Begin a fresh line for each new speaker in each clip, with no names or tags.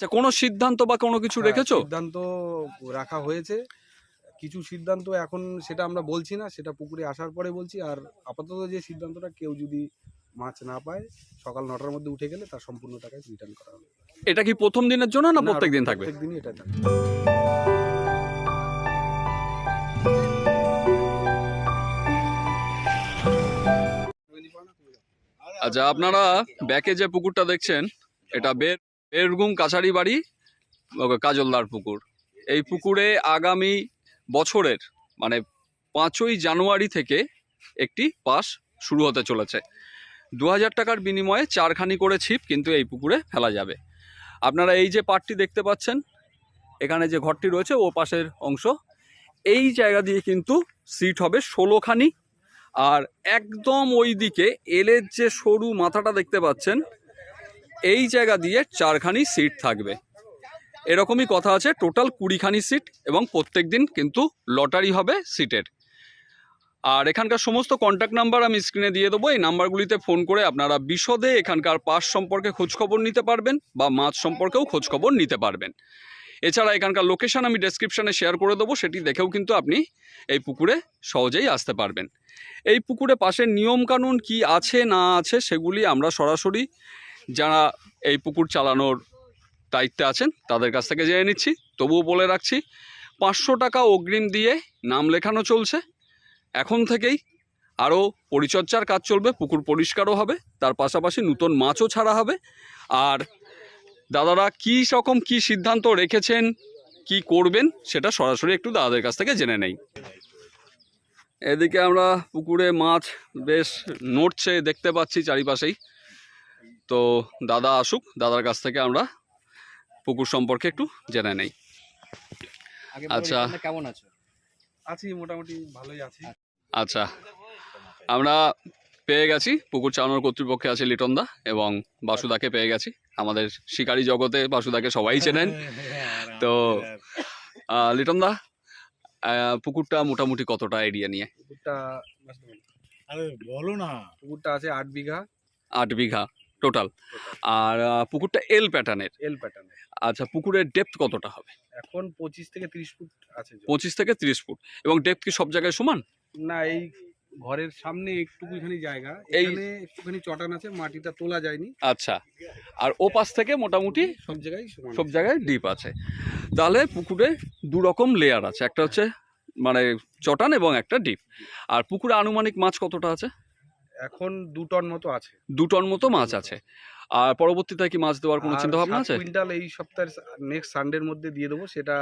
আচ্ছা কোনো সিদ্ধান্ত বা কোনো কিছু
হ্যাঁ,
রেখেছো?
সিদ্ধান্ত রাখা হয়েছে। কিছু সিদ্ধান্ত এখন সেটা আমরা বলছি না সেটা পুকুরে আসার পরে বলছি। আর আপাতত যে সিদ্ধান্তটা কেউ যদি মাছ না পায় সকাল নটার মধ্যে উঠে গেলে তার সম্পূর্ণ টাকায় রিটার্ন করা হবে।
এটা কি প্রথম দিনের জন্য না প্রত্যেক দিন থাকবে?
প্রত্যেক দিনই এটা থাকবে।
আচ্ছা আপনারা ব্যাকে যে পুকুরটা দেখছেন এটা বের বেরগুম কাছারি বাড়ি কাজলদার পুকুর। এই পুকুরে আগামী বছরের মানে পাঁচই জানুয়ারি থেকে একটি পাস শুরু হতে চলেছে। দু হাজার টাকার বিনিময়ে চারখানি করে ছিপ কিন্তু এই পুকুরে ফেলা যাবে। আপনারা এই যে পাটটি দেখতে পাচ্ছেন, এখানে যে ঘরটি রয়েছে, ও পাশের অংশ, এই জায়গা দিয়ে কিন্তু সিট হবে ষোলোখানি। আর একদম ওই দিকে এলের যে সরু মাথাটা দেখতে পাচ্ছেন এই জায়গা দিয়ে চারখানি সিট থাকবে। এরকমই কথা আছে, টোটাল কুড়িখানি সিট এবং প্রত্যেক দিন কিন্তু লটারি হবে সিটের। আর এখানকার সমস্ত কন্ট্যাক্ট নাম্বার আমি স্ক্রিনে দিয়ে দেবো। এই নাম্বারগুলিতে ফোন করে আপনারা বিশদে এখানকার পাস সম্পর্কে খোঁজখবর নিতে পারবেন বা মাছ সম্পর্কেও খোঁজখবর নিতে পারবেন। এছাড়া এখানকার লোকেশন আমি ডেসক্রিপশনে শেয়ার করে দেবো, সেটি দেখেও কিন্তু আপনি এই পুকুরে সহজেই আসতে পারবেন। এই পুকুরে পাশের নিয়মকানুন কি আছে না আছে সেগুলি আমরা সরাসরি যারা এই পুকুর চালানোর দায়িত্বে আছেন, তাদের কাছ থেকে জেনে নিচ্ছি। তবুও বলে রাখছি, পাঁচশো টাকা অগ্রিম দিয়ে নাম লেখানো চলছে। এখন থেকেই আরও পরিচর্যার কাজ চলবে, পুকুর পরিষ্কারও হবে, তার পাশাপাশি নতুন মাছও ছাড়া হবে। আর দাদারা কী রকম কি সিদ্ধান্ত রেখেছেন, কি করবেন, সেটা সরাসরি একটু দাদাদের কাছ থেকে জেনে নেই। এদিকে আমরা পুকুরে মাছ বেশ নড়ছে, দেখতে পাচ্ছি চারিপাশেই। তো দাদা আসুক দাদার কাছ থেকে আমরা পুকুর সম্পর্কে একটু জেনে নেই। আচ্ছা।
কেমন আছো?
আছি মোটামুটি ভালোই আছি।
আচ্ছা আমরা পেয়ে গেছি পুকুর চালানোর কর্তৃপক্ষে আছে লিটনদা এবং বাসুদাকে পেয়ে গেছি। আমাদের শিকারী জগতে বাসুদাকে সবাই চেনেন। তো আহ, লিটনদা পুকুরটা মোটামুটি কতটা এরিয়া নিয়ে?
পুকুরটা
আরে বলো না।
পুকুরটা আছে আট বিঘা।
আট বিঘা। টোটাল আর পুকুরটা এল প্যাটার্নের
এল প্যাটার্নের
আচ্ছা পুকুরের ডেপথ কতটা হবে?
এখন পঁচিশ থেকে তিরিশ ফুট আছে।
পঁচিশ থেকে তিরিশ ফুট। এবং ডেপথ কি সব জায়গায় সমান?
না এই ঘরের সামনে একটুখানি জায়গা। এখানে একটুখানি চটান আছে মাটিটা তোলা যায়নি।
আচ্ছা আর ও পাশ থেকে মোটামুটি
সব জায়গায় সমান
সব জায়গায় ডিপ আছে। তাহলে পুকুরে দু রকম লেয়ার আছে একটা হচ্ছে মানে চটান এবং একটা ডিপ আর পুকুরে আনুমানিক মাছ কতটা আছে?
এখন দু টন মতো আছে।
দু টন মতো মাছ আছে। আর পরবর্তীতে কি মাছ দেওয়ার কোনো চিন্তা ভাবনা আছে?
কুইন্টাল এই সপ্তাহের নেক্সট সানডের মধ্যে দিয়ে দেবো সেটা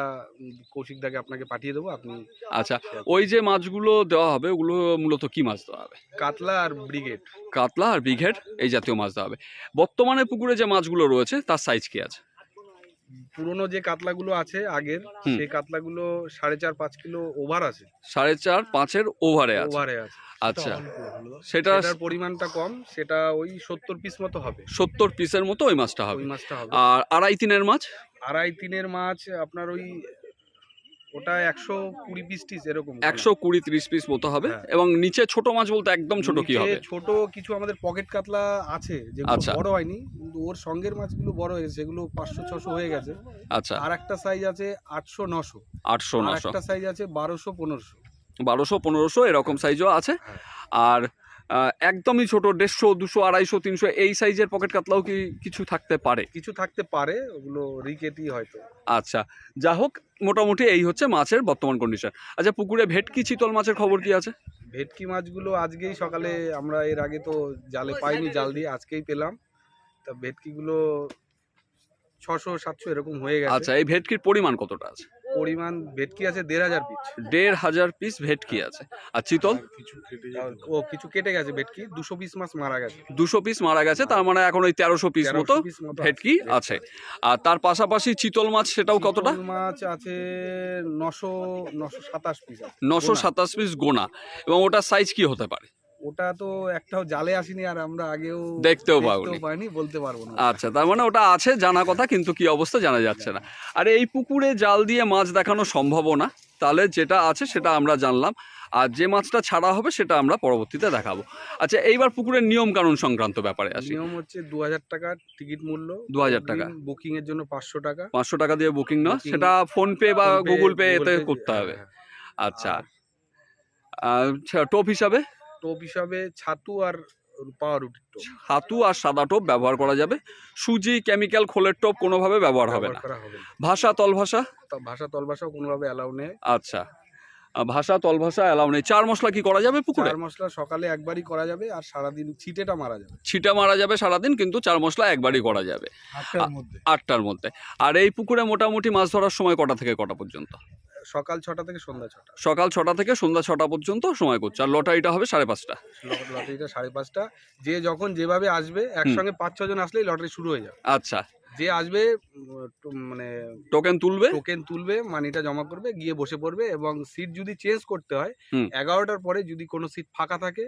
কৌশিক দাকে আপনাকে পাঠিয়ে দেবো আপনি
আচ্ছা ওই যে মাছগুলো দেওয়া হবে ওগুলো মূলত কি মাছ দেওয়া হবে?
কাতলা আর ব্রিগেড।
কাতলা আর বিঘেট এই জাতীয় মাছ দেওয়া হবে। বর্তমানে পুকুরে যে মাছগুলো রয়েছে তার সাইজ কি আছে?
পুরনো যে কাতলাগুলো আছে আগের। সেই কাতলাগুলো সাড়ে চার পাঁচ কিলো ওভার আছে।
সাড়ে চার পাঁচের ওভারে আছে।
ওভারে আছে।
আচ্ছা। সেটা
পরিমাণটা কম সেটা ওই সত্তর পিস মতো হবে।
সত্তর পিসের মতো ওই মাছটা হবে।
ওই মাছটা হবে।
আর আড়াই তিনের মাছ?
আড়াই তিনের মাছ আপনার ওই ওটা একশো কুড়ি পিস টিস এরকম
একশো কুড়ি ত্রিশ পিস মতো হবে
হ্যাঁ।
এবং নিচে ছোট মাছ বলতে একদম ছোট কি হবে?
ছোট কিছু আমাদের পকেট কাতলা আছে যেগুলো
আচ্ছা।
বড় হয়নি কিন্তু ওর সঙ্গের মাছগুলো বড় হয়ে গেছে সেগুলো পাঁচশো ছশো হয়ে গেছে।
আচ্ছা।
আর একটা সাইজ আছে আটশো নশো।
আটশো নশো।
একটা সাইজ আছে বারোশো পনেরোশো।
বারোশো পনেরোশো এরকম সাইজও আছে।
হ্যাঁ।
আর একদমই ছোট দেড়শো দুশো আড়াইশো তিনশো এই সাইজের পকেট কাতলাও কি কিছু থাকতে পারে?
কিছু থাকতে পারে ওগুলো রিকেটি হয়তো।
আচ্ছা। যা হোক মোটামুটি এই হচ্ছে মাছের বর্তমান কন্ডিশন আচ্ছা পুকুরে ভেটকি চিতল মাছের খবর কি আছে?
ভেটকি মাছগুলো আজকেই সকালে আমরা এর আগে তো জালে পাইনি জাল দিয়ে আজকেই পেলাম। তা ভেটকিগুলো ছশো সাতশো এরকম হয়ে গেছে।
আচ্ছা এই ভেটকির পরিমাণ কতটা আছে?
পরিমাণ ভেটকি আছে দেড় হাজার পিস
দেড় হাজার পিস ভেটকি আছে। আর চিতল?
ও কিছু কেটে গেছে ভেটকি দুশো পিস মাছ মারা গেছে।
দুশো পিস মারা গেছে তার মানে এখন ওই তেরোশো পিস মতো ভেটকি আছে। আর তার পাশাপাশি চিতল মাছ সেটাও কতটা?
মাছ আছে নশো নশো সাতাশ পিস
নশো সাতাশ পিস গোনা। এবং ওটার সাইজ কি হতে পারে?
ওটা তো একটাও জালে আসেনি আর আমরা আগেও
দেখতেও।
পাইনি বলতে পারব না।
আচ্ছা তার মানে ওটা আছে জানা কথা কিন্তু কি অবস্থা জানা যাচ্ছে না। আর এই পুকুরে জাল দিয়ে মাছ দেখানো সম্ভবও না। তাহলে যেটা আছে সেটা আমরা জানলাম। আর যে মাছটা ছাড়া হবে সেটা আমরা পরবর্তীতে দেখাবো। আচ্ছা এইবার পুকুরের নিয়ম কানুন সংক্রান্ত ব্যাপারে আসি।
নিয়ম হচ্ছে দু হাজার টাকা টিকিট মূল্য
2000 টাকা।
বুকিং এর জন্য পাঁচশো টাকা।
পাঁচশো টাকা দিয়ে বুকিং না সেটা ফোন পে বা গুগল পে এতে করতে
হ্যাঁ,
হবে।
হ্যাঁ।
আচ্ছা।
আর
আচ্ছা টোপ হিসাবে?
টোপ হিসাবে ছাতু আর পাউরুটির টোপ।
হাতু আর সাদা টোপ ব্যবহার করা যাবে। সুজি কেমিক্যাল খোলের টোপ কোনোভাবে ব্যবহার হবে
ব্যবহার
না
করা হবে না।
ভাষা তল ভাষা
তা ভাষা তল ভাষাও কোনোভাবে অ্যালাউ নেই।
আচ্ছা। আহ, ভাষা তল ভাষা অ্যালাউ নেই। চার মশলা কি করা যাবে পুকুরে?
চার মশলা সকালে একবারই করা যাবে আর সারাদিন ছিটেটা মারা যাবে।
ছিটা মারা যাবে সারাদিন কিন্তু চার মশলা একবারই করা যাবে।
আটটার মধ্যে।
আটটার মধ্যে। আর এই পুকুরে মোটামুটি মাছ ধরার সময় কটা থেকে কটা পর্যন্ত?
সকাল ছটা থেকে সন্ধ্যা ছটা।
সকাল ছটা থেকে সন্ধ্যা ছটা পর্যন্ত সময় করছে। আর লটারিটা হবে সাড়ে পাঁচটা।
লটারিটা সাড়ে পাঁচটা। যে যখন যেভাবে আসবে একসঙ্গে পাঁচ ছজন আসলেই লটারি শুরু হয়ে যাবে।
আচ্ছা।
যে আসবে মানে
টোকেন তুলবে?
টোকেন তুলবে মানিটা জমা করবে গিয়ে বসে পড়বে এবং সিট যদি চেঞ্জ করতে হয় এগারোটার পরে যদি কোনো সিট ফাঁকা থাকে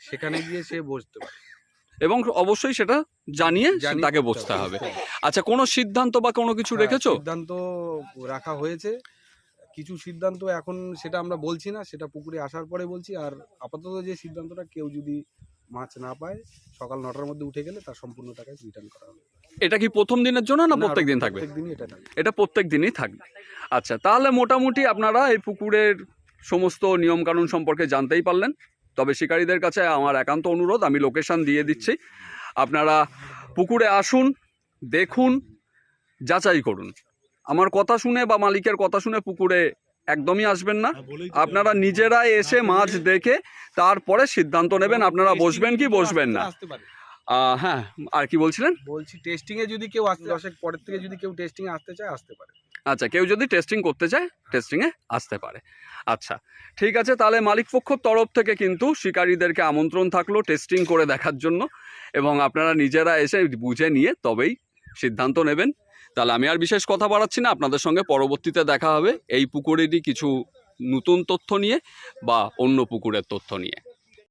সেখানে গিয়ে সে বসতে পারে।
এবং অবশ্যই সেটা জানিয়ে তাকে বসতে হবে।
হ্যাঁ,
আচ্ছা কোনো সিদ্ধান্ত বা কোনো কিছু রেখেছো?
সিদ্ধান্ত রাখা হয়েছে। কিছু সিদ্ধান্ত এখন সেটা আমরা বলছি না সেটা পুকুরে আসার পরে বলছি। আর আপাতত যে সিদ্ধান্তটা কেউ যদি মাছ না পায় সকাল নটার মধ্যে উঠে গেলে তার সম্পূর্ণ টাকা রিটার্ন করা হবে।
এটা কি প্রথম দিনের জন্য না প্রত্যেক দিন থাকবে?
এটা
প্রত্যেক দিনই থাকবে। আচ্ছা তাহলে মোটামুটি আপনারা এই পুকুরের সমস্ত নিয়মকানুন সম্পর্কে জানতেই পারলেন। তবে শিকারীদের কাছে আমার একান্ত অনুরোধ আমি লোকেশন দিয়ে দিচ্ছি। আপনারা পুকুরে আসুন দেখুন যাচাই করুন। আমার কথা শুনে বা মালিকের কথা শুনে পুকুরে একদমই আসবেন না।
হ্যাঁ,
আপনারা নিজেরা এসে মাছ দেখে তারপরে সিদ্ধান্ত নেবেন আপনারা বসবেন কি বসবেন না। হ্যাঁ আর কি বলছিলেন?
বলছি টেস্টিং এ যদি কেউ আসতে দশেক পরের থেকে যদি কেউ টেস্টিং আসতে চায় আসতে পারে।
আচ্ছা কেউ যদি টেস্টিং করতে চায় টেস্টিংয়ে আসতে পারে। আচ্ছা ঠিক আছে তাহলে মালিক পক্ষর তরফ থেকে কিন্তু শিকারীদেরকে আমন্ত্রণ থাকল টেস্টিং করে দেখার জন্য এবং আপনারা নিজেরা এসে বুঝে নিয়ে তবেই সিদ্ধান্ত নেবেন। তাহলে আমি আর বিশেষ কথা বাড়াচ্ছি না। আপনাদের সঙ্গে পরবর্তীতে দেখা হবে। এই পুকুরেরই কিছু নতুন তথ্য নিয়ে বা অন্য পুকুরের তথ্য নিয়ে।